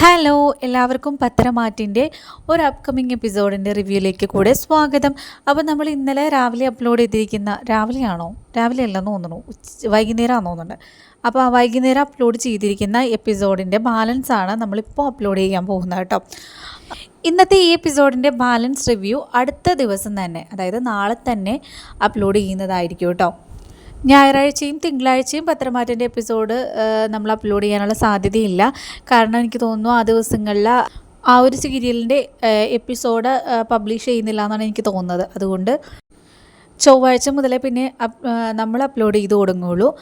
Hello എല്ലാവർക്കും പത്രമാറ്റിന്റെ ഒരു upcoming എപ്പിസോഡിന്റെ റിവ്യൂയിലേക്ക് കൂടെ സ്വാഗതം. അപ്പോൾ നമ്മൾ ഇന്നലെ രാവിലെ അപ്ലോഡ് ചെയ്തിരിക്കുന്ന രാവിലെയാണോ? രാവിലെ അല്ലെന്ന് തോന്നുന്നു. ഉച്ച വൈകുന്നേരമാണെന്ന് തോന്നുന്നുണ്ട്. അപ്പോൾ ആ വൈകുന്നേരം അപ്ലോഡ് ചെയ്തിരിക്കുന്ന എപ്പിസോഡിന്റെ ബാലൻസ് ആണ് നമ്മളിപ്പോൾ അപ്ലോഡ് ചെയ്യാൻ പോകുന്നത് കേട്ടോ. ഇന്നത്തെ ഈ എപ്പിസോഡിന്റെ ബാലൻസ് റിവ്യൂ അടുത്ത ദിവസം തന്നെ അതായത് നാളെ തന്നെ അപ്ലോഡ് ചെയ്യുന്നതായിരിക്കും കേട്ടോ. ഞായറാഴ്ചയും തിങ്കളാഴ്ചയും പത്രമാറ്റിന്റെ എപ്പിസോഡ് നമ്മൾ അപ്ലോഡ് ചെയ്യാനുള്ള സാധ്യതയില്ല. കാരണം എനിക്ക് തോന്നുന്നു ആ ദിവസങ്ങളിൽ ആ ഒരു സീരിയലിന്റെ എപ്പിസോഡ് പബ്ലിഷ് ചെയ്യുന്നില്ല എന്നാണ് എനിക്ക് തോന്നുന്നത്. അതുകൊണ്ട് ചൊവ്വാഴ്ച മുതലേ പിന്നെ നമ്മൾ അപ്ലോഡ് ചെയ്ത് തുടങ്ങുള്ളൂ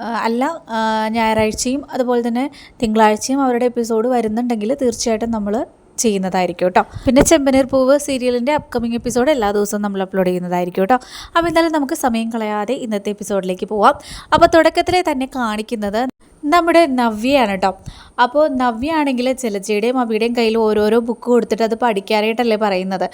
അല്ല ഞായറാഴ്ചയും അതുപോലെ തന്നെ തിങ്കളാഴ്ചയും അവരുടെ എപ്പിസോഡ് വരുന്നുണ്ടെങ്കിൽ തീർച്ചയായിട്ടും നമ്മൾ ചെയ്യുന്നതായിരിക്കും കേട്ടോ. പിന്നെ ചെമ്പനീർ പൂവ് സീരിയലിന്റെ അപ്കമിങ് എപ്പിസോഡ് എല്ലാ ദിവസവും നമ്മൾ അപ്ലോഡ് ചെയ്യുന്നതായിരിക്കും കേട്ടോ. അപ്പോൾ എന്തായാലും നമുക്ക് സമയം കളയാതെ ഇന്നത്തെ എപ്പിസോഡിലേക്ക് പോവാം. അപ്പോൾ തുടക്കത്തിലെ തന്നെ കാണിക്കുന്നത് നമ്മുടെ നവ്യയാണ് കേട്ടോ അപ്പോൾ നവ്യ ആണെങ്കിൽ ജലജയുടെയും അബിയുടെയും കയ്യിൽ ഓരോരോ ബുക്ക് കൊടുത്തിട്ട് അത് പഠിക്കാനായിട്ടല്ലേ പറയുന്നത്.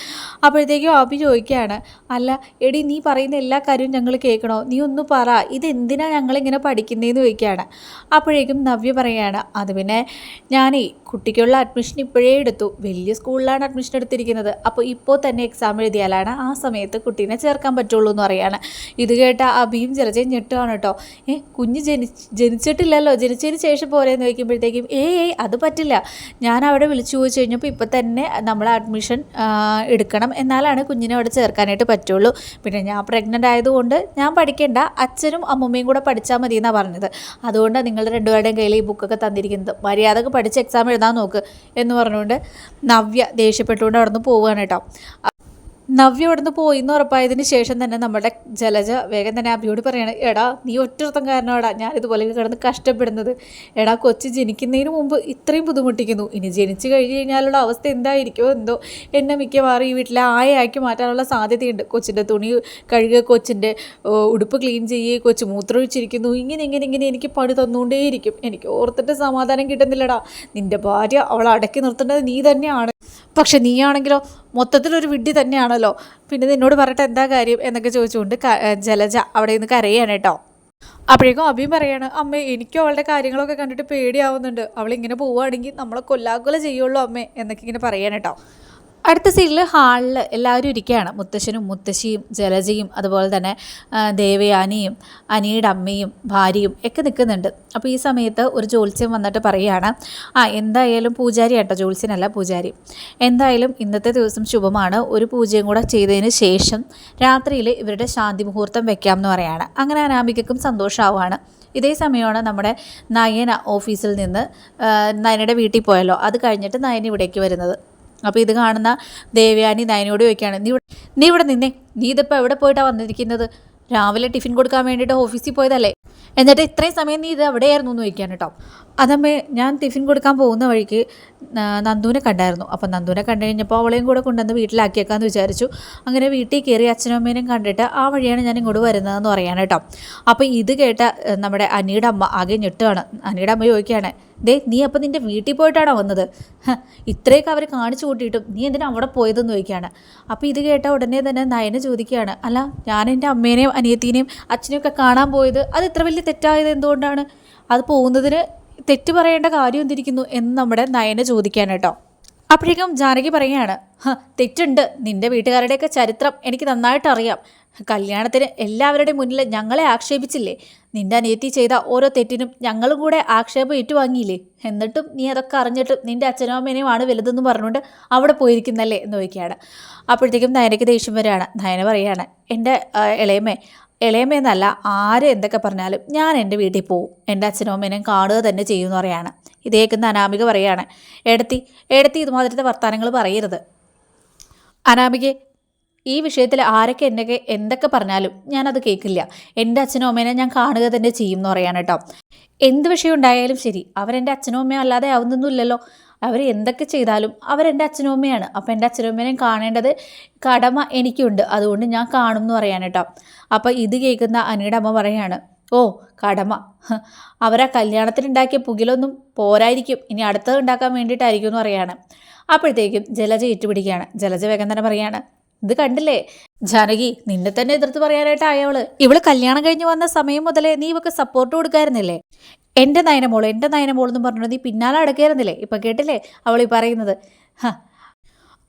അപ്പോഴത്തേക്കും അബി ചോദിക്കുകയാണ് അല്ല എടി നീ പറയുന്ന എല്ലാ കാര്യവും ഞങ്ങൾ കേൾക്കണോ? നീ ഒന്ന് പറ ഇതെന്തിനാണ് ഞങ്ങളിങ്ങനെ പഠിക്കുന്നതെന്ന് ചോദിക്കുകയാണ്. അപ്പോഴേക്കും നവ്യ പറയുകയാണ് അത് പിന്നെ ഞാനേ കുട്ടിക്കുള്ള അഡ്മിഷൻ ഇപ്പോഴേ എടുത്തു. വലിയ സ്കൂളിലാണ് അഡ്മിഷൻ എടുത്തിരിക്കുന്നത്. അപ്പോൾ ഇപ്പോൾ തന്നെ എക്സാം എഴുതിയാലാണ് ആ സമയത്ത് കുട്ടീനെ ചേർക്കാൻ പറ്റുള്ളൂ എന്ന് പറയാണ് ഇത് കേട്ട അബിയും ചെലച്ചയും ഞെട്ടുകയാണ് കേട്ടോ ഏ കുഞ്ഞ് ജനി ജനിച്ചിട്ടില്ലല്ലോ ജനിച്ചതിന് ശേഷം പോരെന്ന് ചോദിക്കുമ്പോഴത്തേക്കും ഏ ഏയ് അത് പറ്റില്ല. ഞാൻ അവിടെ വിളിച്ചു ചോദിച്ചു കഴിഞ്ഞപ്പോൾ ഇപ്പം തന്നെ നമ്മൾ അഡ്മിഷൻ എടുക്കണം എന്നാലാണ് കുഞ്ഞിനെ അവിടെ ചേർക്കാനായിട്ട് പറ്റുള്ളൂ. പിന്നെ ഞാൻ പ്രഗ്നന്റ് ആയതുകൊണ്ട് ഞാൻ പഠിക്കേണ്ട. അച്ഛനും അമ്മമ്മയും കൂടെ പഠിച്ചാൽ മതി എന്നാണ് പറഞ്ഞത്. അതുകൊണ്ട് നിങ്ങൾ രണ്ടുപേരുടെയും കയ്യിൽ ഈ ബുക്കൊക്കെ തന്നിരിക്കുന്നത്. മര്യാദയ്ക്ക് പഠിച്ച് എക്സാം എഴുതാൻ നോക്ക് എന്ന് പറഞ്ഞുകൊണ്ട് നവ്യ ദേഷ്യപ്പെട്ടുകൊണ്ട് അവിടെ നിന്ന് പോവുകയാണ് കേട്ടോ. നവ്യ ഇവിടുന്ന് പോയി എന്ന് ഉറപ്പായതിന് ശേഷം തന്നെ നമ്മുടെ ജലജ വേഗം തന്നെ അബിയോട് പറയാണ് എടാ നീ ഒറ്റർത്ഥം കാരണമാടാ ഞാൻ ഇതുപോലെ കിടന്ന് കഷ്ടപ്പെടുന്നത്. എടാ കൊച്ചു ജനിക്കുന്നതിന് മുമ്പ് ഇത്രയും ബുദ്ധിമുട്ടിക്കുന്നു. ഇനി ജനിച്ചു കഴിഞ്ഞ് കഴിഞ്ഞാലുള്ള അവസ്ഥ എന്തായിരിക്കുമോ എന്തോ എന്നെ മിക്കവാറും ഈ വീട്ടിലെ ആയയാക്കി മാറ്റാനുള്ള സാധ്യതയുണ്ട്. കൊച്ചിന്റെ തുണി കഴുകുക കൊച്ചിന്റെ ഉടുപ്പ് ക്ലീൻ ചെയ്യുക കൊച്ചു മൂത്രമൊഴിച്ചിരിക്കുന്നു. ഇങ്ങനെ ഇങ്ങനെ ഇങ്ങനെ എനിക്ക് പണി തന്നുകൊണ്ടേയിരിക്കും. എനിക്ക് ഓർത്തിട്ട് സമാധാനം കിട്ടുന്നില്ലടാ. നിന്റെ ഭാര്യ അവൾ അടക്കി നിർത്തേണ്ടത് നീ തന്നെയാണ്. പക്ഷെ നീയാണെങ്കിലോ മൊത്തത്തിലൊരു വിഡ്ഢി തന്നെയാണല്ലോ. പിന്നെ നിന്നോട് പറഞ്ഞിട്ട് എന്താ കാര്യം എന്നൊക്കെ ചോദിച്ചുകൊണ്ട് ജലജ അവിടെ നിന്ന് കരയാണ് കേട്ടോ. അപ്പോഴേക്കും അഭിയും പറയാണ് അമ്മ എനിക്കും അവളുടെ കാര്യങ്ങളൊക്കെ കണ്ടിട്ട് പേടിയാവുന്നുണ്ട്. അവളിങ്ങനെ പോവുകയാണെങ്കിൽ നമ്മളെ കൊല്ലാക്കൊല ചെയ്യുള്ളൂ അമ്മേ എന്നൊക്കെ ഇങ്ങനെ പറയാൻ കേട്ടോ. അടുത്ത സീനിൽ ഹാളിൽ എല്ലാവരും ഇരിക്കുകയാണ്. മുത്തശ്ശനും മുത്തശ്ശിയും ജലജയും അതുപോലെ തന്നെ ദേവയാനിയും അനിയുടെ അമ്മയും ഭാര്യയും ഒക്കെ നിൽക്കുന്നുണ്ട്. അപ്പോൾ ഈ സമയത്ത് ഒരു ജോത്സ്യം വന്നിട്ട് പറയുകയാണ് ആ എന്തായാലും പൂജാരി ആട്ടോ ജോത്സ്യനല്ല പൂജാരി. എന്തായാലും ഇന്നത്തെ ദിവസം ശുഭമാണ്. ഒരു പൂജയും കൂടെ ചെയ്തതിന് ശേഷം രാത്രിയിൽ ഇവരുടെ ശാന്തി മുഹൂർത്തം വെക്കാം എന്ന് പറയാണ്. അങ്ങനെ അനാമികക്കും സന്തോഷമാവുകയാണ് ഇതേ സമയമാണ് നമ്മുടെ നയന ഓഫീസിൽ നിന്ന് നയനയുടെ വീട്ടിൽ പോയല്ലോ. അത് കഴിഞ്ഞിട്ട് നയന ഇവിടേക്ക് വരുന്നത്. അപ്പോൾ ഇത് കാണുന്ന ദേവയാനി നയനോട് ചോദിക്കുകയാണ് നീ ഇവിടെ നീ ഇവിടെ നിന്നേ. നീ ഇതിപ്പോൾ എവിടെ പോയിട്ടാണ് വന്നിരിക്കുന്നത്? രാവിലെ ടിഫിൻ കൊടുക്കാൻ വേണ്ടിയിട്ട് ഓഫീസിൽ പോയതല്ലേ? എന്നിട്ട് ഇത്രയും സമയം നീ ഇത് എവിടെയായിരുന്നു എന്ന് ചോദിക്കാൻ കേട്ടോ. അതമ്മേ ഞാൻ ടിഫിൻ കൊടുക്കാൻ പോകുന്ന വഴിക്ക് നന്ദുവിനെ കണ്ടായിരുന്നു. അപ്പം നന്ദുവിനെ കണ്ടു കഴിഞ്ഞപ്പോൾ അവളെയും കൂടെ കൊണ്ടുവന്ന് വീട്ടിലാക്കിയേക്കാമെന്ന് വിചാരിച്ചു. അങ്ങനെ വീട്ടിൽ കയറി അച്ഛനും അമ്മേനെയും കണ്ടിട്ട് ആ വഴിയാണ് ഞാൻ ഇങ്ങോട്ട് വരുന്നതെന്ന് പറയാൻ കേട്ടോ. അപ്പോൾ ഇത് കേട്ട നമ്മുടെ അനിയുടെ അമ്മ ആകെ ഞെട്ടുകയാണ് അനിയുടെ അമ്മ ചോദിക്കുകയാണ് ദേ നീ അപ്പം നിന്റെ വീട്ടിൽ പോയിട്ടാണോ വന്നത്? ഇത്രയൊക്കെ അവർ കാണിച്ചു കൂട്ടിയിട്ടും നീ എന്തിനാ അവിടെ പോയതെന്ന് ചോദിക്കുകയാണ്. അപ്പോൾ ഇത് കേട്ട ഉടനെ തന്നെ നയന ചോദിക്കുകയാണ് അല്ല ഞാൻ എന്റെ അമ്മേനെയും അനിയത്തിനെയും അച്ഛനെയും ഒക്കെ കാണാൻ പോയത് അത് ഇത്ര വലിയ തെറ്റായത് എന്തുകൊണ്ടാണ്? അത് പോകുന്നതിന് തെറ്റ് പറയേണ്ട കാര്യം എന്തിരിക്കുന്നു? എന്ന് നമ്മുടെ നയന ചോദിക്കാൻ കേട്ടോ. അപ്പോഴേക്കും ജാനകി പറയുകയാണ് തെറ്റുണ്ട്. നിന്റെ വീട്ടുകാരുടെയൊക്കെ ചരിത്രം എനിക്ക് നന്നായിട്ട് അറിയാം. കല്യാണത്തിന് എല്ലാവരുടെയും മുന്നിൽ ഞങ്ങളെ ആക്ഷേപിച്ചില്ലേ? നിന്റെ അനിയത്തി ചെയ്ത ഓരോ തെറ്റിനും ഞങ്ങളും കൂടെ ആക്ഷേപം ഏറ്റുവാങ്ങിയില്ലേ? എന്നിട്ടും നീ അതൊക്കെ അറിഞ്ഞിട്ട് നിന്റെ അച്ഛനും അമ്മേനെയും ആണ് വലുതെന്ന് പറഞ്ഞുകൊണ്ട് അവിടെ പോയിരിക്കുന്നല്ലേ എന്ന് ചോദിക്കുകയാണ്. അപ്പോഴത്തേക്കും നയനയ്ക്ക് ദേഷ്യം വരികയാണ്. നയന പറയുകയാണ് എന്റെ ഇളയമേ ഇളയമേന്നല്ല ആര് എന്തൊക്കെ പറഞ്ഞാലും ഞാൻ എന്റെ വീട്ടിൽ പോവും. എന്റെ അച്ഛനും അമ്മേനെയും കാണുക തന്നെ ചെയ്യുമെന്ന് പറയാണ്. ഇതേക്കുന്ന അനാമിക പറയുകയാണ് എടത്തി എടത്തി ഇതുമാതിരത്തെ വർത്തമാനങ്ങൾ പറയരുത്. അനാമികെ ഈ വിഷയത്തിൽ ആരൊക്കെ എന്നൊക്കെ എന്തൊക്കെ പറഞ്ഞാലും ഞാനത് കേൾക്കില്ല. എന്റെ അച്ഛനും അമ്മേനെ ഞാൻ കാണുക തന്നെ ചെയ്യും എന്ന് പറയാൻ കേട്ടോ. എന്ത് വിഷയം ഉണ്ടായാലും ശരി അവരെന്റെ അച്ഛനും അമ്മയും അല്ലാതെ ആവുന്നൊന്നുമില്ലല്ലോ. അവർ എന്തൊക്കെ ചെയ്താലും അവരെന്റെ അച്ഛനും അമ്മയാണ്. അപ്പോൾ എന്റെ അച്ഛനും അമ്മേനെയും കാണേണ്ടത് കടമ എനിക്കുണ്ട്. അതുകൊണ്ട് ഞാൻ കാണും എന്ന് പറയാൻ കേട്ടോ. അപ്പോൾ ഇത് കേൾക്കുന്ന അനിയുടെ അമ്മ പറയാണ് ഓ കടമ. അവരാ കല്യാണത്തിനുണ്ടാക്കിയ പുകിലൊന്നും പോരായിരിക്കും. ഇനി അടുത്തത് ഉണ്ടാക്കാൻ വേണ്ടിയിട്ടായിരിക്കും എന്ന് പറയാണ്. അപ്പോഴത്തേക്കും ജലജ ഏറ്റുപിടിക്കുകയാണ്. ജലജ വേഗം തന്നെ പറയാണ് ഇത് കണ്ടില്ലേ? ജാനകി നിന്നെ തന്നെ എതിർത്ത് പറയാനായിട്ട് അയാൾ ഇവൾ കല്യാണം കഴിഞ്ഞ് വന്ന സമയം മുതലേ നീ ഇവക്ക് സപ്പോർട്ട് കൊടുക്കായിരുന്നില്ലേ? എന്റെ നയനമോൾ എന്റെ നയനമോൾ എന്ന് പറഞ്ഞു നീ പിന്നാലെ അടക്കായിരുന്നില്ലേ? ഇപ്പം കേട്ടില്ലേ അവൾ ഈ പറയുന്നത്? ഹ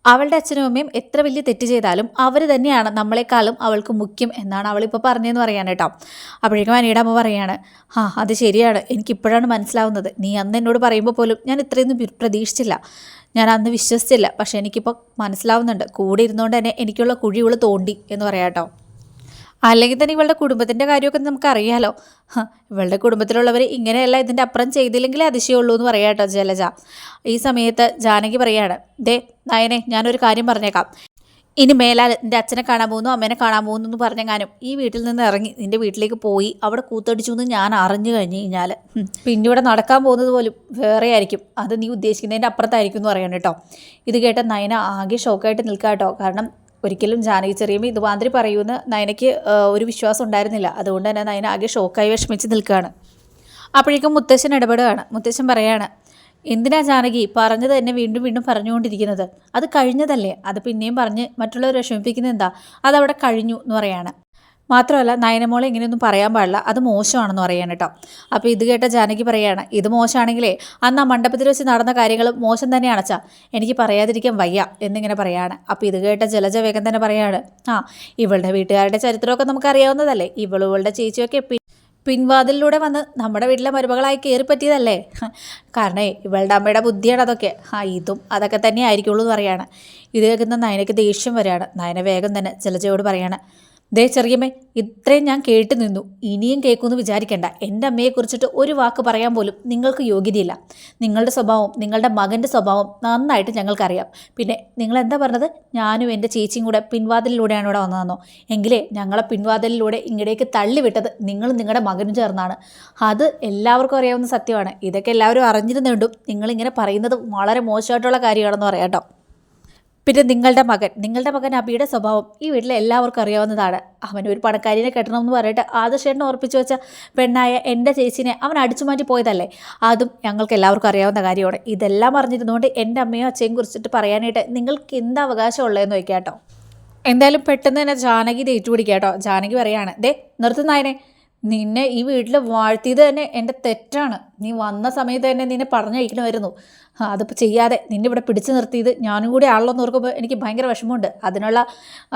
അവളുടെ അച്ഛനും അമ്മയും എത്ര വലിയ തെറ്റ് ചെയ്താലും അവർ തന്നെയാണ് നമ്മളെക്കാളും അവൾക്ക് മുഖ്യം എന്നാണ് അവളിപ്പോൾ പറഞ്ഞതെന്ന് പറയാൻ കേട്ടോ. അപ്പോഴേക്കും അനിയുടെ അമ്മ പറയാണ് ആ അത് ശരിയാണ്. എനിക്കിപ്പോഴാണ് മനസ്സിലാവുന്നത്. നീ അന്ന് എന്നോട് പറയുമ്പോൾ പോലും ഞാൻ ഇത്രയൊന്നും പ്രതീക്ഷിച്ചില്ല. ഞാൻ അന്ന് വിശ്വസിച്ചില്ല. പക്ഷേ എനിക്കിപ്പോൾ മനസ്സിലാവുന്നുണ്ട്. കൂടെ ഇരുന്നുകൊണ്ട് തന്നെ എനിക്കുള്ള കുഴി ഇവൾ തോണ്ടി എന്ന് പറയാം കേട്ടോ. അല്ലെങ്കിൽ തന്നെ ഇവളുടെ കുടുംബത്തിന്റെ കാര്യമൊക്കെ നമുക്ക് അറിയാലോ ഇവളുടെ കുടുംബത്തിലുള്ളവർ ഇങ്ങനെയല്ല ഇതിന്റെ അപ്പുറം ചെയ്തില്ലെങ്കിലേ അതിശയമുള്ളൂ എന്ന് പറയാം കേട്ടോ ജലജ. ഈ സമയത്ത് ജാനകി പറയാണ് ദേ നയനെ ഞാനൊരു കാര്യം പറഞ്ഞേക്കാം. ഇനി മേലാൽ നിന്റെ അച്ഛനെ കാണാൻ പോകുന്നു അമ്മേനെ കാണാൻ പോകുന്നു എന്ന് പറഞ്ഞെങ്ങാനും ഈ വീട്ടിൽ നിന്ന് ഇറങ്ങി നിന്റെ വീട്ടിലേക്ക് പോയി അവിടെ കൂത്തടിച്ചു എന്ന് ഞാൻ അറിഞ്ഞു കഴിഞ്ഞ് കഴിഞ്ഞാൽ പിന്നെ ഇവിടെ നടക്കാൻ പോകുന്നത് പോലും വേറെ ആയിരിക്കും. അത് നീ ഉദ്ദേശിക്കുന്നതിന്റെ അപ്പുറത്തായിരിക്കും എന്ന് പറയണം കേട്ടോ. ഇത് കേട്ട നയന ആകെ ഷോക്കായിട്ട് നിൽക്കാം കേട്ടോ. കാരണം ഒരിക്കലും ജാനകി ചെറിയമ്മ ഇതുമാതിരി പറയുമെന്ന് നയനയ്ക്ക് ഒരു വിശ്വാസം ഉണ്ടായിരുന്നില്ല. അതുകൊണ്ട് തന്നെ നയന ആകെ ഷോക്കായി വിഷമിച്ച് നിൽക്കുകയാണ്. അപ്പോഴേക്കും മുത്തശ്ശൻ ഇടപെടുകയാണ്. മുത്തശ്ശൻ പറയാണ് എന്തിനാ ജാനകി പറഞ്ഞത് തന്നെ വീണ്ടും വീണ്ടും പറഞ്ഞുകൊണ്ടിരിക്കുന്നത്? അത് കഴിഞ്ഞതല്ലേ? അത് പിന്നെയും പറഞ്ഞ് മറ്റുള്ളവർ വിഷമിപ്പിക്കുന്നത് എന്താ? അതവിടെ കഴിഞ്ഞു എന്ന് പറയാണ്. മാത്രമല്ല നയനമോളെ ഇങ്ങനെയൊന്നും പറയാൻ പാടില്ല. അത് മോശമാണെന്ന് പറയാൻ കേട്ടോ. അപ്പോൾ ഇത് കേട്ട ജാനകി പറയാണ് ഇത് മോശമാണെങ്കിലേ അന്ന് ആ മണ്ഡപത്തിൽ വെച്ച് നടന്ന കാര്യങ്ങൾ മോശം തന്നെയാണ് അച്ഛാ. എനിക്ക് പറയാതിരിക്കാൻ വയ്യ എന്നിങ്ങനെ പറയാണ്. അപ്പോൾ ഇത് കേട്ട ജലജ വേഗം തന്നെ പറയാണ് ആ ഇവളുടെ വീട്ടുകാരുടെ ചരിത്രമൊക്കെ നമുക്കറിയാവുന്നതല്ലേ. ഇവളുകളുടെ ചേച്ചിയൊക്കെ പിൻവാതിലിലൂടെ വന്ന് നമ്മുടെ വീട്ടിലെ മരുമകളായി കയറി പറ്റിയതല്ലേ. ഹ, കാരണേ ഇവളുടെ അമ്മയുടെ ബുദ്ധിയാണ് അതൊക്കെ. ആ ഇതും അതൊക്കെ തന്നെ ആയിരിക്കുള്ളൂ എന്ന് പറയാണ്. ഇത് കേൾക്കുന്ന നയനയ്ക്ക് ദേഷ്യം വരികയാണ്. നയന വേഗം തന്നെ ജലജയോട് പറയാണ് ദേ ചെറിയമ്മേ ഇത്രയും ഞാൻ കേട്ടു നിന്നു. ഇനിയും കേൾക്കുമെന്ന് വിചാരിക്കേണ്ട. എന്റെ അമ്മയെക്കുറിച്ചിട്ട് ഒരു വാക്ക് പറയാൻ പോലും നിങ്ങൾക്ക് യോഗ്യതയില്ല. നിങ്ങളുടെ സ്വഭാവം നിങ്ങളുടെ മകന്റെ സ്വഭാവം നന്നായിട്ട് ഞങ്ങൾക്കറിയാം. പിന്നെ നിങ്ങൾ എന്താ പറഞ്ഞത്? ഞാനും എന്റെ ചേച്ചിയും കൂടെ പിൻവാതിലിലൂടെയാണ് ഇവിടെ വന്നതെന്നോ? എങ്കിലേ ഞങ്ങളെ പിൻവാതിലിലൂടെ ഇങ്ങടേക്ക് തള്ളിവിട്ടത് നിങ്ങളും നിങ്ങളുടെ മകനും ചേർന്നാണ്. അത് എല്ലാവർക്കും അറിയാവുന്ന സത്യമാണ്. ഇതൊക്കെ എല്ലാവരും അറിഞ്ഞിരുന്നുണ്ടും നിങ്ങളിങ്ങനെ പറയുന്നത് വളരെ മോശമായിട്ടുള്ള കാര്യമാണെന്ന് പറയാം കേട്ടോ. പിന്നെ നിങ്ങളുടെ മകൻ നിങ്ങളുടെ മകൻ അബിയുടെ സ്വഭാവം ഈ വീട്ടിലെ എല്ലാവർക്കും അറിയാവുന്നതാണ്. അവൻ ഒരു പണക്കാരിനെ കെട്ടണമെന്ന് പറഞ്ഞിട്ട് ആദർശേട്ടനെ ഓർപ്പിച്ചു വെച്ച പെണ്ണായ എന്റെ ചേച്ചിനെ അവൻ അടിച്ചു മാറ്റി പോയതല്ലേ? അതും ഞങ്ങൾക്ക് എല്ലാവർക്കും അറിയാവുന്ന കാര്യമാണ്. ഇതെല്ലാം അറിഞ്ഞിരുന്നുകൊണ്ട് എന്റെ അമ്മയോ അച്ഛയും കുറിച്ചിട്ട് പറയാനായിട്ട് നിങ്ങൾക്ക് എന്ത് അവകാശം ഉള്ളതെന്ന് ചോദിക്കാം കേട്ടോ. എന്തായാലും പെട്ടെന്ന് തന്നെ ജാനകി തേറ്റുപിടിക്കാം കേട്ടോ. ജാനകി പറയാണ് ദേ നിർത്തുന്നായനെ നിന്നെ ഈ വീട്ടിൽ വാഴ്ത്തിയത് തന്നെ എന്റെ തെറ്റാണ്. നീ വന്ന സമയത്ത് തന്നെ നിന്നെ പറഞ്ഞയക്കണമായിരുന്നു. അതിപ്പോൾ ചെയ്യാതെ നിന്നെ ഇവിടെ പിടിച്ചു നിർത്തിയത് ഞാനും കൂടി എന്ന് ഓർക്കുമ്പോൾ എനിക്ക് ഭയങ്കര വിഷമമുണ്ട്. അതിനുള്ള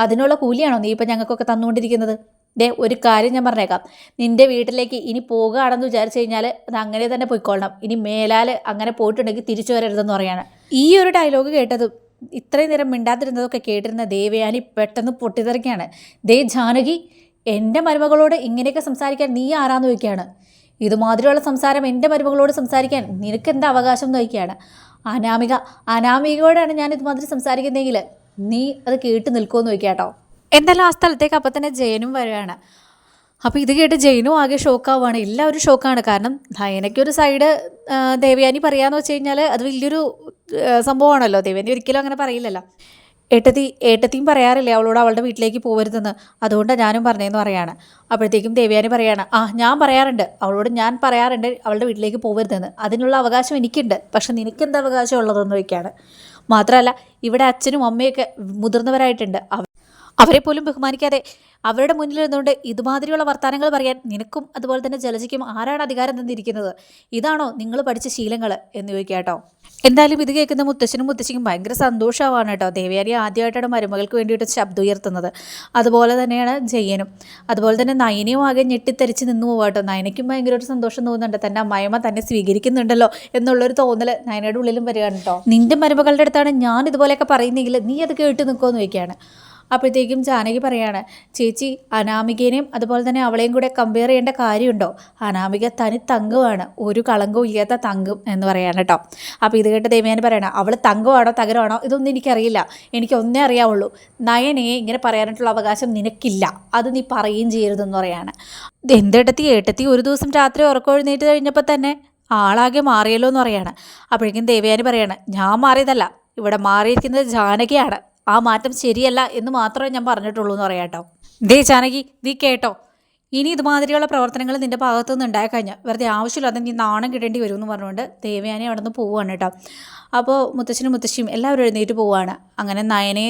അതിനുള്ള കൂലിയാണോ നീ ഇപ്പം ഞങ്ങൾക്കൊക്കെ തന്നുകൊണ്ടിരിക്കുന്നത്? ദേ ഒരു കാര്യം ഞാൻ പറഞ്ഞേക്കാം. നിന്റെ വീട്ടിലേക്ക് ഇനി പോകുകയാണെന്ന് വിചാരിച്ചു കഴിഞ്ഞാൽ അത് അങ്ങനെ തന്നെ പോയിക്കൊള്ളണം. ഇനി മേലാൽ അങ്ങനെ പോയിട്ടുണ്ടെങ്കിൽ തിരിച്ചു വരരുതെന്ന് പറയാണ്. ഈ ഒരു ഡയലോഗ് കേട്ടതും ഇത്രയും നേരം മിണ്ടാതിരുന്നതൊക്കെ കേട്ടിരുന്ന ദേവയാനി പെട്ടെന്ന് പൊട്ടിത്തെറിക്കുകയാണ് ദേ ജാനകി എന്റെ മരുമകളോട് ഇങ്ങനെയൊക്കെ സംസാരിക്കാൻ നീ ആരാന്ന് ചോദിക്കുകയാണ്. ഇതുമാതിരിയുള്ള സംസാരം എന്റെ മരുമകളോട് സംസാരിക്കാൻ നിനക്ക് എന്താ അവകാശം എന്ന് ചോദിക്കുകയാണ്. അനാമിക അനാമികയോടാണ് ഞാൻ ഇതുമാതിരി സംസാരിക്കുന്നതെങ്കിൽ നീ അത് കേട്ട് നിൽക്കുമെന്ന് ചോദിക്കുക കേട്ടോ. എന്തായാലും ആ സ്ഥലത്തേക്ക് അപ്പം തന്നെ ജയനും വരികയാണ്. അപ്പോൾ ഇത് കേട്ട് ജയനും ആകെ ഷോക്കാവുകയാണ്. എല്ലാവരും ഷോക്കാണ്. കാരണം നയനയ്ക്കൊരു സൈഡ് ദേവയാനി പറയാന്ന് വെച്ച് കഴിഞ്ഞാൽ അത് വലിയൊരു സംഭവമാണല്ലോ. ദേവയാനി ഒരിക്കലും അങ്ങനെ പറയില്ലല്ലോ. ഏട്ടത്തി ഏട്ടത്തിയും പറയാറില്ലേ അവളോട് അവളുടെ വീട്ടിലേക്ക് പോകരുതെന്ന് അതുകൊണ്ടാണ് ഞാനും പറഞ്ഞതെന്ന് പറയാണ്. അപ്പോഴത്തേക്കും ദേവയാനി പറയാണ് ആ ഞാൻ പറയാറുണ്ട്. അവളോട് ഞാൻ പറയാറുണ്ട് അവളുടെ വീട്ടിലേക്ക് പോകരുതെന്ന് അതിനുള്ള അവകാശം എനിക്കുണ്ട്. പക്ഷെ നിനക്കെന്ത് അവകാശം ഉള്ളതെന്ന് ചോദിക്കുകയാണ് മാത്രമല്ല ഇവിടെ അച്ഛനും അമ്മയൊക്കെ മുതിർന്നവരായിട്ടുണ്ട്. അവരെ പോലും ബഹുമാനിക്കാതെ അവരുടെ മുന്നിൽ നിന്നുകൊണ്ട് ഇതുമാതിരിയുള്ള വർത്തമാനങ്ങൾ പറയാൻ നിനക്കും അതുപോലെ തന്നെ ജലജയ്ക്കും ആരാണ് അധികാരം തന്നിരിക്കുന്നത്? ഇതാണോ നിങ്ങൾ പഠിച്ച ശീലങ്ങൾ? എന്ന് ചോദിക്കുക കേട്ടോ. എന്തായാലും ഇത് കേൾക്കുന്ന മുത്തശ്ശനും മുത്തശ്ശിക്കും ഭയങ്കര സന്തോഷമാണ് കേട്ടോ. ദേവയാനി ആദ്യമായിട്ടാണ് മരുമകൾക്ക് വേണ്ടിയിട്ട് ശബ്ദം ഉയർത്തുന്നത്. അതുപോലെ തന്നെയാണ് ജയ്യനും അതുപോലെ തന്നെ നയനയും ആകെ ഞെട്ടിത്തെരിച്ച് നിന്നു കേട്ടോ. നയനയ്ക്കും ഭയങ്കര ഒരു സന്തോഷം തോന്നുന്നുണ്ട്. തന്നെ അമ്മായിമ്മ തന്നെ സ്വീകരിക്കുന്നുണ്ടല്ലോ എന്നുള്ളൊരു തോന്നൽ നയനയുടെ ഉള്ളിലും വരികയാണ് കേട്ടോ. നിന്റെ മരുമകളുടെ അടുത്താണ് ഞാൻ ഇതുപോലെയൊക്കെ പറയുന്നെങ്കിൽ നീ അത് കേട്ട് നിൽക്കുമെന്ന് ചോദിക്കുകയാണ്. അപ്പോഴത്തേക്കും ജാനകി പറയാണ് ചേച്ചി അനാമികേനെയും അതുപോലെ തന്നെ അവളെയും കൂടെ കമ്പയർ ചെയ്യേണ്ട കാര്യമുണ്ടോ? അനാമിക തനി തങ്കമാണ് ഒരു കളങ്കവും ഇല്ലാത്ത തങ്കം എന്ന് പറയാണ് കേട്ടോ അപ്പോൾ ഇത് കേട്ട് ദേവയാനി പറയണം അവൾ തങ്കമാണോ തകരമാണോ ഇതൊന്നും എനിക്കറിയില്ല. എനിക്ക് ഒന്നേ അറിയാവുള്ളൂ. നയനയെ ഇങ്ങനെ പറയാനായിട്ടുള്ള അവകാശം നിനക്കില്ല. അത് നീ പറയുകയും ചെയ്യരുതെന്ന് പറയാണ്. എന്തെടുത്തി ഏട്ടത്തി ഒരു ദിവസം രാത്രി ഉറക്കമെഴുന്നേറ്റ് കഴിഞ്ഞപ്പോൾ തന്നെ ആളാകെ മാറിയല്ലോ എന്ന് പറയാണ്. അപ്പോഴേക്കും ദേവയാനി പറയാണ് ഞാൻ മാറിയതല്ല. ഇവിടെ മാറിയിരിക്കുന്നത് ജാനകിയാണ്. ആ മാറ്റം ശരിയല്ല എന്ന് മാത്രമേ ഞാൻ പറഞ്ഞിട്ടുള്ളൂ എന്ന് പറയാം കേട്ടോ. ദേ ജാനകി നീ കേട്ടോ. ഇനി ഇതുമാതിരിയുള്ള പ്രവർത്തനങ്ങൾ നിന്റെ ഭാഗത്തു നിന്ന് ഉണ്ടായി കഴിഞ്ഞാൽ വെറുതെ ആവശ്യമില്ലാതെ നീ നാണം കിട്ടേണ്ടി വരും എന്ന് പറഞ്ഞുകൊണ്ട് ദേവയാനി അവിടെ നിന്ന് പോവുകയാണ് കേട്ടോ. അപ്പോൾ മുത്തശ്ശനും മുത്തശ്ശിയും എല്ലാവരും എഴുന്നേറ്റ് പോവുകയാണ്. അങ്ങനെ നയനെ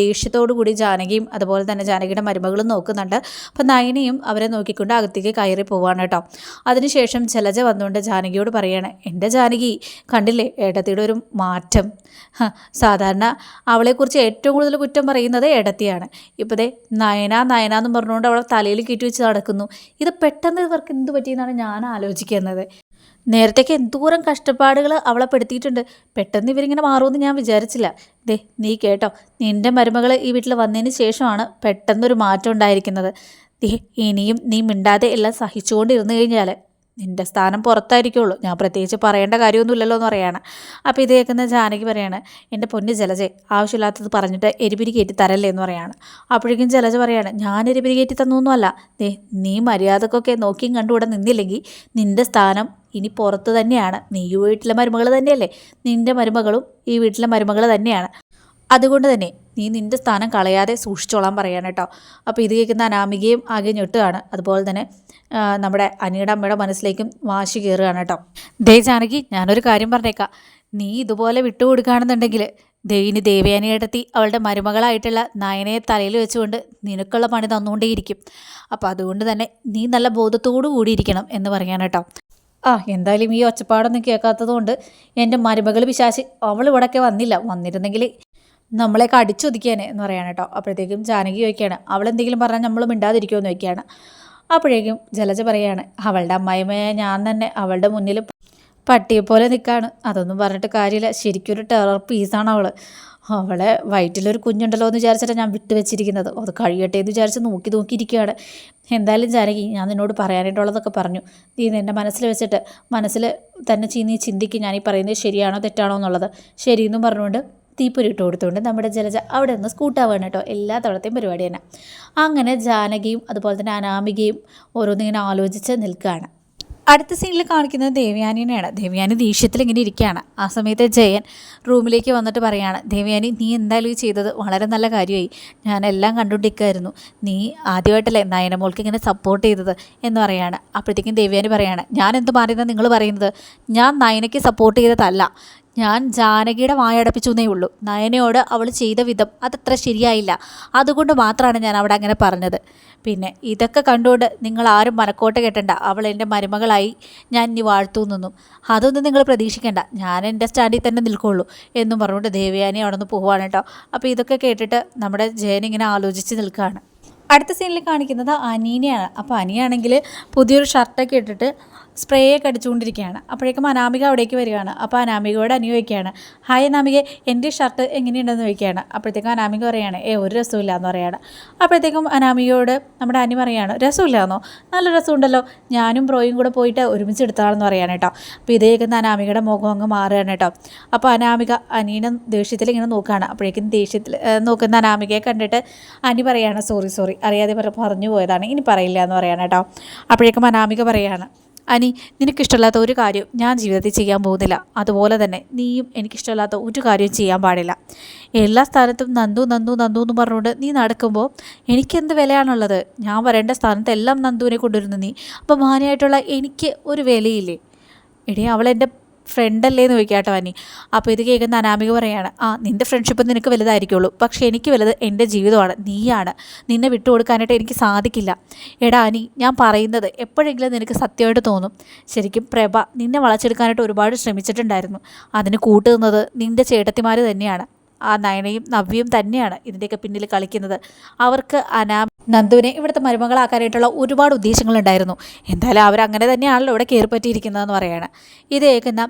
ദേഷ്യത്തോടു കൂടി ജാനകിയും അതുപോലെ തന്നെ ജാനകിയുടെ മരുമകളും നോക്കുന്നുണ്ട്. അപ്പോൾ നയനയും അവരെ നോക്കിക്കൊണ്ട് അകത്തേക്ക് കയറി പോവുകയാണ് കേട്ടോ. അതിനുശേഷം ജലജ വന്നുകൊണ്ട് ജാനകിയോട് പറയാണ് എന്റെ ജാനകി കണ്ടില്ലേ? ഏട്ടത്തിയുടെ ഒരു മാറ്റം. സാധാരണ അവളെക്കുറിച്ച് ഏറ്റവും കൂടുതൽ കുറ്റം പറയുന്നത് ഏടത്തിയാണ്. ഇപ്പോഴേ നയന നയന എന്ന് പറഞ്ഞുകൊണ്ട് അവളെ തലയിൽ കയറ്റി വെച്ച് നടക്കുന്നു. ഇത് പെട്ടെന്ന് ഇവർക്ക് എന്ത് പറ്റിയെന്നാണ് ഞാൻ ആലോചിക്കുന്നത്. നേരത്തേക്ക് എന്തോരം കഷ്ടപ്പാടുകൾ അവളെ പെടുത്തിയിട്ടുണ്ട്. പെട്ടെന്ന് ഇവരിങ്ങനെ മാറുമെന്ന് ഞാൻ വിചാരിച്ചില്ല. ദേ നീ കേട്ടോ നിന്റെ മരുമകൾ ഈ വീട്ടിൽ വന്നതിന് ശേഷമാണ് പെട്ടെന്നൊരു മാറ്റം ഉണ്ടായിരിക്കുന്നത്. ദേ ഇനിയും നീ മിണ്ടാതെ എല്ലാം സഹിച്ചുകൊണ്ടിരുന്നു കഴിഞ്ഞാൽ നിന്റെ സ്ഥാനം പുറത്തായിരിക്കുള്ളൂ. ഞാൻ പ്രത്യേകിച്ച് പറയേണ്ട കാര്യമൊന്നുമില്ലല്ലോ എന്ന് പറയാണ്. അപ്പോൾ ഇത് കേൾക്കുന്ന ജാനകി പറയാണ് എന്റെ പൊന്ന് ജലജെ ആവശ്യമില്ലാത്തത് പറഞ്ഞിട്ട് എരിപിരി കയറ്റി തരല്ലേ എന്ന് പറയാണ്. അപ്പോഴേക്കും ജലജ പറയാണ് ഞാൻ എരിപിരി കയറ്റി തന്നൊന്നുമല്ല. ദേ നീ മര്യാദക്കൊക്കെ നോക്കിയും കണ്ടു ഇവിടെ നിന്നില്ലെങ്കിൽ നിന്റെ സ്ഥാനം ഇനി പുറത്ത് തന്നെയാണ്. നീ വീട്ടിലെ മരുമകൾ തന്നെയല്ലേ? നിന്റെ മരുമകളും ഈ വീട്ടിലെ മരുമകൾ തന്നെയാണ്. അതുകൊണ്ട് തന്നെ നീ നിന്റെ സ്ഥാനം കളയാതെ സൂക്ഷിച്ചോളാൻ പറയാണ് കേട്ടോ. അപ്പോൾ ഇത് കേൾക്കുന്ന അനാമികയും ആകെ ഞെട്ടുകയാണ് അതുപോലെ തന്നെ നമ്മുടെ അനിയുടെ അമ്മയുടെ മനസ്സിലേക്കും വാശി കയറുകയാണ് കേട്ടോ. ദേ ജാനകി ഞാനൊരു കാര്യം പറഞ്ഞേക്കാം. നീ ഇതുപോലെ വിട്ടുകൊടുക്കുകയാണെന്നുണ്ടെങ്കിൽ ദേവിനി ദേവയാനിയെടുത്തി അവളുടെ മരുമകളായിട്ടുള്ള നയനയെ തലയിൽ വെച്ചുകൊണ്ട് നിനക്കുള്ള പണി തന്നുകൊണ്ടേയിരിക്കും. അപ്പോൾ അതുകൊണ്ട് തന്നെ നീ നല്ല ബോധത്തോടു കൂടിയിരിക്കണം എന്ന് പറയാൻ കേട്ടോ. ആ എന്തായാലും ഈ ഒച്ചപ്പാടൊന്നും കേൾക്കാത്തത് കൊണ്ട് എന്റെ മരുമകൾ വിശാശി അവൾ ഇവിടെയൊക്കെ വന്നില്ല. വന്നിരുന്നെങ്കിൽ നമ്മളെയൊക്കെ അടിച്ചൊതുക്കിയാനെ എന്ന് പറയാനാണ് കേട്ടോ. അപ്പോഴത്തേക്കും ജാനകി ചോദിക്കുകയാണ് അവൾ എന്തെങ്കിലും പറഞ്ഞാൽ നമ്മൾ മിണ്ടാതിരിക്കുമെന്ന് ചോദിക്കുകയാണ്. അപ്പോഴേക്കും ജലജ പറയാണ് അവളുടെ അമ്മായിമ്മയെ ഞാൻ തന്നെ അവളുടെ മുന്നിൽ പട്ടിയെ പോലെ നിൽക്കുകയാണ് അതൊന്നും പറഞ്ഞിട്ട് കാര്യമില്ല. ശരിക്കും ഒരു ടെറർ പീസാണ് അവൾ അവളെ വയറ്റിലൊരു കുഞ്ഞുണ്ടല്ലോ എന്ന് വിചാരിച്ചിട്ടാണ് ഞാൻ വിട്ടു വെച്ചിരിക്കുന്നത് അത് കഴിയട്ടെ എന്ന് വിചാരിച്ച് നോക്കി നോക്കിയിരിക്കുകയാണ്. എന്തായാലും ജാനകി ഞാൻ നിന്നോട് പറയാനായിട്ടുള്ളതൊക്കെ പറഞ്ഞു. നീ നിന്റെ മനസ്സിൽ വെച്ചിട്ട് മനസ്സിൽ തന്നെ നീ ചിന്തിക്കും. ഞാൻ ഈ പറയുന്നത് ശരിയാണോ തെറ്റാണോ എന്നുള്ളത്. ശരിയെന്നും പറഞ്ഞുകൊണ്ട് തീപ്പൊരി ഇട്ട് കൊടുത്തുകൊണ്ട് നമ്മുടെ ജലജ അവിടെ നിന്ന് സ്കൂട്ടാവാണ് കേട്ടോ എല്ലാ തവണത്തെയും പരിപാടി തന്നെ. അങ്ങനെ ജാനകിയും അതുപോലെ തന്നെ അനാമികയും ഓരോന്നിങ്ങനെ ആലോചിച്ച് നിൽക്കുകയാണ്. അടുത്ത സീനിൽ കാണിക്കുന്നത് ദേവ്യാനിനെയാണ്. ദേവ്യാനി ദേഷ്യത്തിൽ ഇങ്ങനെ ഇരിക്കുകയാണ്. ആ സമയത്ത് ജയൻ റൂമിലേക്ക് വന്നിട്ട് പറയാണ് ദേവ്യാനി നീ എന്തായാലും ചെയ്തത് വളരെ നല്ല കാര്യമായി. ഞാൻ എല്ലാം കണ്ടുകൊണ്ടിരിക്കുമായിരുന്നു നീ ആദ്യമായിട്ടല്ലേ നയനമോൾക്ക് ഇങ്ങനെ സപ്പോർട്ട് ചെയ്തത്? എന്ന് പറയാണ്. അപ്പോഴത്തേക്കും ദേവ്യാനി പറയാണ് ഞാൻ എന്ത് മാറിയെന്ന് നിങ്ങൾ പറയുന്നത്? ഞാൻ നയനയ്ക്ക് സപ്പോർട്ട് ചെയ്തതല്ല. ഞാൻ ജാനകിയുടെ വായടപ്പിച്ചു എന്നേ ഉള്ളൂ. നയനയോട് അവൾ ചെയ്ത വിധം അതത്ര ശരിയായില്ല. അതുകൊണ്ട് മാത്രമാണ് ഞാൻ അവിടെ അങ്ങനെ പറഞ്ഞത്. പിന്നെ ഇതൊക്കെ കണ്ടുകൊണ്ട് നിങ്ങൾ ആരും മനക്കോട്ട് കെട്ടണ്ട. അവൾ എന്റെ മരുമകളായി ഞാൻ ഇനി വാഴ്ത്തു നിന്നും. അതൊന്നും നിങ്ങൾ പ്രതീക്ഷിക്കേണ്ട. ഞാൻ എന്റെ സ്റ്റാൻഡിൽ തന്നെ നിൽക്കുള്ളൂ എന്നും പറഞ്ഞുകൊണ്ട് ദേവയാനി അവിടെ നിന്ന് പോവുകയാണ് കേട്ടോ. അപ്പോൾ ഇതൊക്കെ കേട്ടിട്ട് നമ്മുടെ ജയൻ ഇങ്ങനെ ആലോചിച്ച് നിൽക്കുകയാണ്. അടുത്ത സീനിൽ കാണിക്കുന്നത് അനീനെയാണ്. അപ്പോൾ അനിയാണെങ്കിൽ പുതിയൊരു ഷർട്ടൊക്കെ ഇട്ടിട്ട് സ്പ്രേ ഒക്കെ അടിച്ചുകൊണ്ടിരിക്കുകയാണ് അപ്പോഴേക്കും അനാമിക അവിടേക്ക് വരികയാണ്. അപ്പോൾ അനാമികയോട് അനുയോഗിക്കുകയാണ് ഹായ് അനാമിക എന്റെ ഷർട്ട് എങ്ങനെയുണ്ടെന്ന് ചോദിക്കുകയാണ്. അപ്പോഴത്തേക്കും അനാമിക പറയുകയാണ് ഏ ഒരു രസമില്ല എന്ന് പറയുകയാണ്. അപ്പോഴത്തേക്കും അനാമികയോട് നമ്മുടെ അനി പറയുകയാണ് രസമില്ലാന്നോ നല്ല രസമുണ്ടല്ലോ. ഞാനും ബ്രോയും കൂടെ പോയിട്ട് ഒരുമിച്ച് എടുത്താണെന്ന് പറയാണ് കേട്ടോ. അപ്പോൾ ഇതേ കേൾക്കുന്ന അനാമികയുടെ മുഖം അങ്ങ് മാറുകയാണ് കേട്ടോ. അപ്പോൾ അനാമിക അനീനെ ദേഷ്യത്തിൽ ഇങ്ങനെ നോക്കുകയാണ്. അപ്പോഴേക്കും ദേഷ്യത്തിൽ നോക്കുന്ന അനാമികയെ കണ്ടിട്ട് അനി പറയുകയാണ് സോറി സോറി അറിയാതെ പറഞ്ഞു പോയതാണ്. ഇനി പറയില്ല എന്ന് പറയാണ് കേട്ടോ. അപ്പോഴേക്കും അനാമിക പറയുകയാണ് അനി നിനക്കിഷ്ടമില്ലാത്ത ഒരു കാര്യം ഞാൻ ജീവിതത്തിൽ ചെയ്യാൻ പോകുന്നില്ല. അതുപോലെ തന്നെ നീയും എനിക്കിഷ്ടമില്ലാത്ത ഒരു കാര്യവും ചെയ്യാൻ പാടില്ല. എല്ലാ സ്ഥാനത്തും നന്ദു നന്ദു നന്ദു എന്ന് പറഞ്ഞുകൊണ്ട് നീ നടക്കുമ്പോൾ എനിക്കെന്ത് വിലയാണുള്ളത്? ഞാൻ വരേണ്ട സ്ഥാനത്തെല്ലാം നന്ദുവിനെ കൊണ്ടുവരുന്നു നീ. അപ്പോൾ മാനിയായിട്ടുള്ള എനിക്ക് ഒരു വിലയില്ലേ? എടേ അവൾ എന്റെ ഫ്രണ്ടല്ലേ എന്ന് ചോദിക്കാം കേട്ടോ അനി. അപ്പോൾ ഇത് കേൾക്കുന്ന അനാമിക പറയാണ് ആ നിന്റെ ഫ്രണ്ട്ഷിപ്പ് നിനക്ക് വലുതായിരിക്കുള്ളൂ. പക്ഷേ എനിക്ക് വലുത് എന്റെ ജീവിതമാണ് നീയാണ്. നിന്നെ വിട്ടുകൊടുക്കാനായിട്ട് എനിക്ക് സാധിക്കില്ല. എടാ അനി ഞാൻ പറയുന്നത് എപ്പോഴെങ്കിലും നിനക്ക് സത്യമായിട്ട് തോന്നും. ശരിക്കും പ്രഭ നിന്നെ വളച്ചെടുക്കാനായിട്ട് ഒരുപാട് ശ്രമിച്ചിട്ടുണ്ടായിരുന്നു. അതിന് കൂട്ടുന്നത് നിന്റെ ചേട്ടത്തിമാർ തന്നെയാണ്. ആ നയനയും നവ്യയും തന്നെയാണ് ഇതിന്റെയൊക്കെ പിന്നിൽ കളിക്കുന്നത്. അവർക്ക് അനാ നന്ദുവിനെ ഇവിടുത്തെ മരുമകളാക്കാനായിട്ടുള്ള ഒരുപാട് ഉദ്ദേശങ്ങളുണ്ടായിരുന്നു. എന്തായാലും അവരങ്ങനെ തന്നെയാണല്ലോ ഇവിടെ കയറി പറ്റിയിരിക്കുന്നതെന്ന് പറയാണ്. ഇത് കേൾക്കുന്ന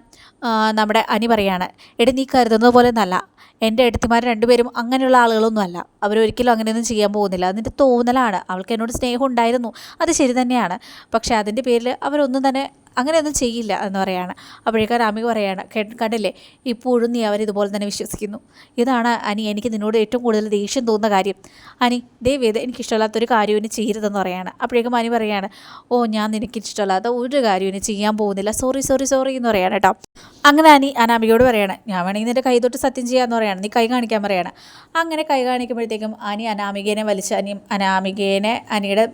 നമ്മുടെ അനി പറയാണ് എടി നീ കരുതുന്നത് പോലെ നല്ല എന്റെ എടുത്തിമാർ രണ്ടുപേരും അങ്ങനെയുള്ള ആളുകളൊന്നും അല്ല അവരൊരിക്കലും അങ്ങനെയൊന്നും ചെയ്യാൻ പോകുന്നില്ല. അതിന്റെ തോന്നലാണ്. അവൾക്ക് എന്നോട് സ്നേഹം ഉണ്ടായിരുന്നു. അത് ശരി തന്നെയാണ്. പക്ഷേ അതിന്റെ പേരിൽ അവരൊന്നും തന്നെ അങ്ങനെയൊന്നും ചെയ്യില്ല എന്ന് പറയാണ്. അപ്പോഴേക്കും അനാമിക പറയാണ് കണ്ടില്ലേ? ഇപ്പോഴും നീ അവരിതുപോലെ തന്നെ വിശ്വസിക്കുന്നു. ഇതാണ് അനി എനിക്ക് നിന്നോട് ഏറ്റവും കൂടുതൽ ദേഷ്യം തോന്നുന്ന കാര്യം. അനി ദയവേത് എനിക്കിഷ്ടമില്ലാത്തൊരു കാര്യം ഇനി ചെയ്യരുതെന്ന് പറയാണ്. അപ്പോഴേക്കും അനി പറയാണ് ഓ ഞാൻ നിനക്ക് ഇഷ്ടമില്ലാത്ത ഒരു കാര്യം ഇനി ചെയ്യാൻ പോകുന്നില്ല. സോറി സോറി സോറി എന്ന് പറയാണ് കേട്ടോ. അങ്ങനെ അനി അനാമികയോട് പറയാണ് ഞാൻ വേണമെങ്കിൽ നിന്റെ കൈ തൊട്ട് സത്യം ചെയ്യാമെന്ന് പറയാണ്. നീ കൈ കാണിക്കാൻ പറയാണ്. അങ്ങനെ കൈ കാണിക്കുമ്പോഴത്തേക്കും അനി അനാമികേനെ വലിച്ച് അനി അനാമികേനെ അനിയുടെ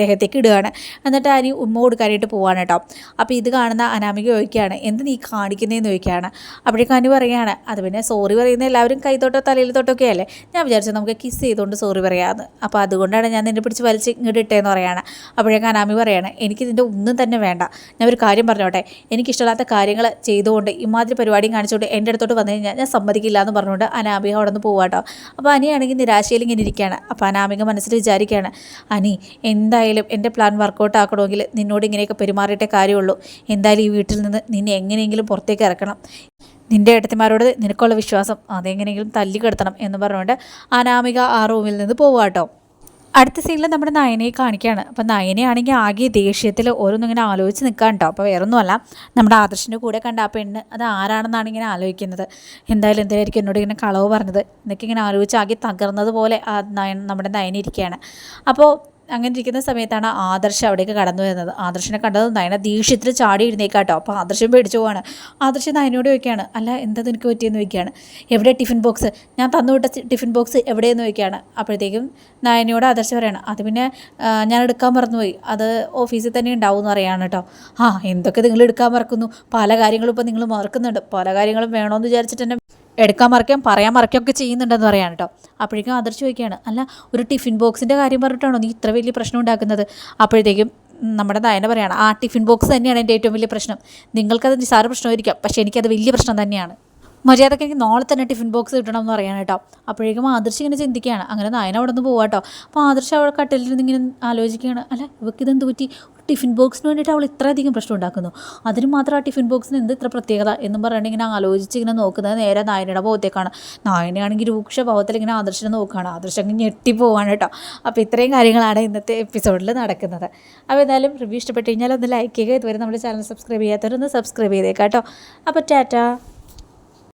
ദേഹത്തേക്ക് ഇടുകയാണ്. എന്നിട്ട് അനി ഉമ്മ കൊടുക്കാനായിട്ട് പോവാണ് കേട്ടോ. അപ്പോൾ ഇത് കാണുന്ന അനാമിക ചോദിക്കുകയാണ് എന്ത് നീ കാണിക്കുന്നതെന്ന് ചോദിക്കുകയാണ്. അപ്പോഴേക്കും അനു പറയുകയാണ് അത് പിന്നെ സോറി പറയുന്ന എല്ലാവരും കൈത്തോട്ടോ തൊട്ടോ തലയിൽ തൊട്ടൊക്കെ അല്ലേ? ഞാൻ വിചാരിച്ചു നമുക്ക് കിസ് ചെയ്തുകൊണ്ട് സോറി പറയാമെന്ന് അപ്പോൾ അതുകൊണ്ടാണ് ഞാൻ നിന്നെ പിടിച്ച് വലിച്ച് ഇങ്ങോട്ട് ഇട്ടേന്ന് പറയാണ് അപ്പോഴേക്കും അനാമി പറയാണ് എനിക്ക് ഇതിന്റെ ഒന്നും തന്നെ വേണ്ട. ഞാൻ ഒരു കാര്യം പറഞ്ഞോട്ടെ. എനിക്കിഷ്ടമില്ലാത്ത കാര്യങ്ങൾ ചെയ്തുകൊണ്ട് ഇമാതിരി പരിപാടിയും കാണിച്ചുകൊണ്ട് എന്റെ അടുത്തോട്ട് വന്നു കഴിഞ്ഞാൽ ഞാൻ സമ്മതിക്കില്ല എന്ന് പറഞ്ഞുകൊണ്ട് അനാമിക അവിടെ നിന്ന് പോവാട്ടോ അപ്പോൾ അനിയാണെങ്കിൽ നിരാശയിൽ ഇങ്ങനെ ഇരിക്കുകയാണ്. അപ്പോൾ അനാമിക മനസ്സിൽ വിചാരിക്കുകയാണ് അനി എന്തായാലും എന്റെ പ്ലാൻ വർക്കൗട്ട് ആക്കണമെങ്കിൽ നിന്നോട് ഇങ്ങനെയൊക്കെ പെരുമാറിയിട്ടേ കാര്യമുള്ളൂ എന്തായാലും ഈ വീട്ടിൽ നിന്ന് നിന്നെ എങ്ങനെയെങ്കിലും പുറത്തേക്ക് ഇറക്കണം. നിന്റെ ഏട്ടത്തിമാരോട് നിനക്കുള്ള വിശ്വാസം അതെങ്ങനെയെങ്കിലും തല്ലി കിടത്തണം എന്ന് പറഞ്ഞുകൊണ്ട് അനാമിക ആ റൂമിൽ നിന്ന് പോവാട്ടോ അടുത്ത സീനിൽ നമ്മുടെ നയനയെ കാണിക്കുകയാണ്. അപ്പം നയനയാണെങ്കിൽ ആകെ ദേഷ്യത്തിൽ ഓരോന്നും ഇങ്ങനെ ആലോചിച്ച് നിൽക്കാൻ കേട്ടോ. അപ്പോൾ വേറൊന്നുമല്ല. നമ്മുടെ ആദർശിന്റെ കൂടെ കണ്ട ആ പെണ്ണ് അത് ആരാണെന്നാണ് ഇങ്ങനെ ആലോചിക്കുന്നത്. എന്തായാലും എന്തായിരിക്കും എന്നോട് ഇങ്ങനെ കളവ് പറഞ്ഞത്. എന്നൊക്കെ ഇങ്ങനെ ആലോചിച്ച് ആകെ തകർന്നതുപോലെ ആ നയൻ നമ്മുടെ നയന ഇരിക്കുകയാണ്. അപ്പോൾ അങ്ങനെ ഇരിക്കുന്ന സമയത്താണ് ആദർശ് അവിടേക്ക് കടന്നു വരുന്നത്. ആദർശിനെ കണ്ടത് നയന ദേഷ്യത്തിൽ ചാടി ഇരുന്നേക്കാട്ടോ അപ്പോൾ ആദർശം പേടിച്ചു പോവാണ്. ആദർശ് നയനോട് ചോദിക്കുകയാണ് അല്ല എന്താ നിനക്ക് പറ്റിയെന്ന്? ചോദിക്കുകയാണ് എവിടെ ടിഫിൻ ബോക്സ്? ഞാൻ തന്നുവിട്ട ടിഫിൻ ബോക്സ് എവിടെയെന്ന്? ചോദിക്കുകയാണ്. അപ്പോഴത്തേക്കും നയനയോട് ആദർശ് പറയണം അത് പിന്നെ ഞാൻ എടുക്കാൻ മറന്നുപോയി. അത് ഓഫീസിൽ തന്നെ ഉണ്ടാവും എന്ന് പറയാണ് കേട്ടോ. ആ എന്തൊക്കെ നിങ്ങൾ എടുക്കാൻ മറക്കുന്നു? പല കാര്യങ്ങളും ഇപ്പോൾ നിങ്ങൾ മറക്കുന്നുണ്ട്. പല കാര്യങ്ങളും വേണമെന്ന് വിചാരിച്ചിട്ട് തന്നെ എടുക്കാൻ മറക്കുകയും പറയാൻ മറക്കുകയൊക്കെ ചെയ്യുന്നുണ്ടെന്ന് പറയാണ് കേട്ടോ അപ്പോഴേക്കും ആദർശ് ചോദിക്കുകയാണ് അല്ല ഒരു ടിഫിൻ ബോക്സിന്റെ കാര്യം പറഞ്ഞിട്ടാണോ നീ ഇത്ര വലിയ പ്രശ്നം ഉണ്ടാക്കുന്നത്? അപ്പോഴത്തേക്കും നമ്മുടെ നയന പറയാണ് ആ ടിഫിൻ ബോക്സ് തന്നെയാണ് എന്റെ ഏറ്റവും വലിയ പ്രശ്നം. നിങ്ങൾക്കത് നിസാര പ്രശ്നമായിരിക്കാം പക്ഷേ എനിക്കത് വലിയ പ്രശ്നം തന്നെയാണ്. മര്യാദയ്ക്ക് എനിക്ക് നാളെ തന്നെ ടിഫിൻ ബോക്സ് കിട്ടണം എന്ന് പറയാൻ കേട്ടോ അപ്പോഴേക്കും ആദർശ് ഇങ്ങനെ ചിന്തിക്കുകയാണ് അങ്ങനെ നയന അവിടെ നിന്ന് പോവാട്ടോ അപ്പോൾ ആദർശ് അവിടെ കട്ടിലിരുന്ന് ഇങ്ങനെ ആലോചിക്കുകയാണ് അല്ല ഇവക്കിതെന്ത് പറ്റി? ടിഫിൻ ബോക്സിന് വേണ്ടിയിട്ട് അവൾ ഇത്രയധികം പ്രശ്നം ഉണ്ടാക്കുന്നു. അതിന് മാത്രം ആ ടിഫിൻ ബോക്സിന് എന്ത് ഇത്ര പ്രത്യേകത എന്ന് പറഞ്ഞിട്ട് ഇങ്ങനെ ആലോചിച്ച് ഇങ്ങനെ നോക്കുന്നത് നേരെ നായനയുടെ മുഖത്തേക്കാണ് നായനയാണെങ്കിൽ രൂക്ഷ ഭാവത്തിൽ ഇങ്ങനെ ആദർശനെ നോക്കുകയാണ്. ആദർശം അങ്ങ് ഞെട്ടിപ്പോവാണ് കേട്ടോ. അപ്പോൾ ഇത്രയും കാര്യങ്ങളാണ് ഇന്നത്തെ എപ്പിസോഡിൽ നടക്കുന്നത്. അപ്പോൾ എന്തായാലും റിവ്യൂ ഇഷ്ടപ്പെട്ട് കഴിഞ്ഞാൽ ഒന്ന് ലൈക്ക് ചെയ്യുക. ഇതുവരെ നമ്മുടെ ചാനൽ സബ്സ്ക്രൈബ് ചെയ്യാത്തവരൊന്ന് സബ്സ്ക്രൈബ് ചെയ്തേക്കാം കേട്ടോ. അപ്പോൾ ടാറ്റാ.